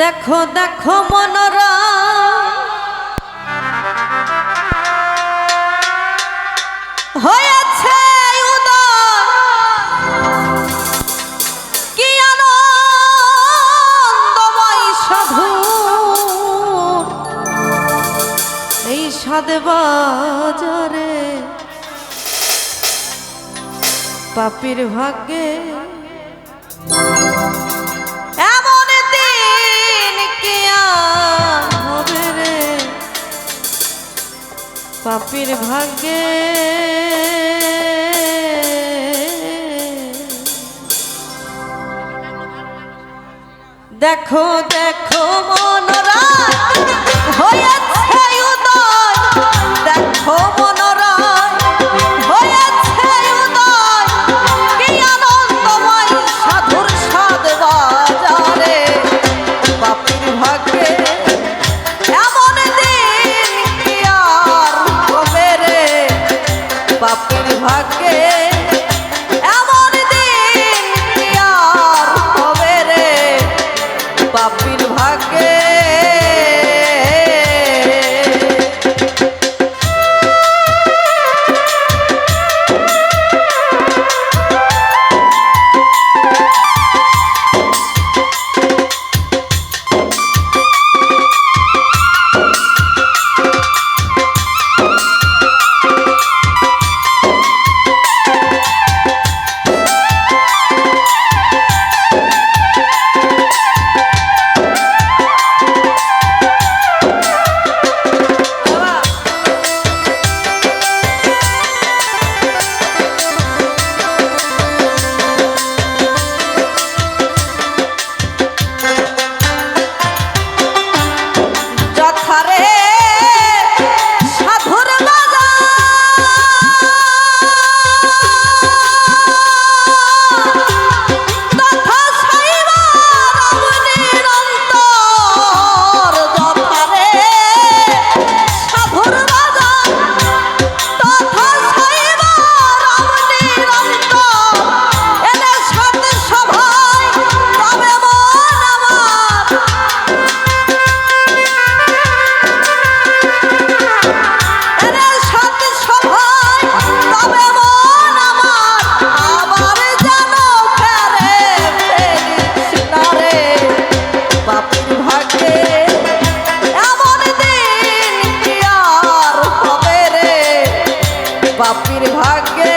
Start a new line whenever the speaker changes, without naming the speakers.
দেখো দেখো মনরা হয়েছে সাধু। এই বাজারে পাপির ভাগ্যে পাপির ভাগ্যে। দেখো দেখো মনরা Fuck. बाप भाग्य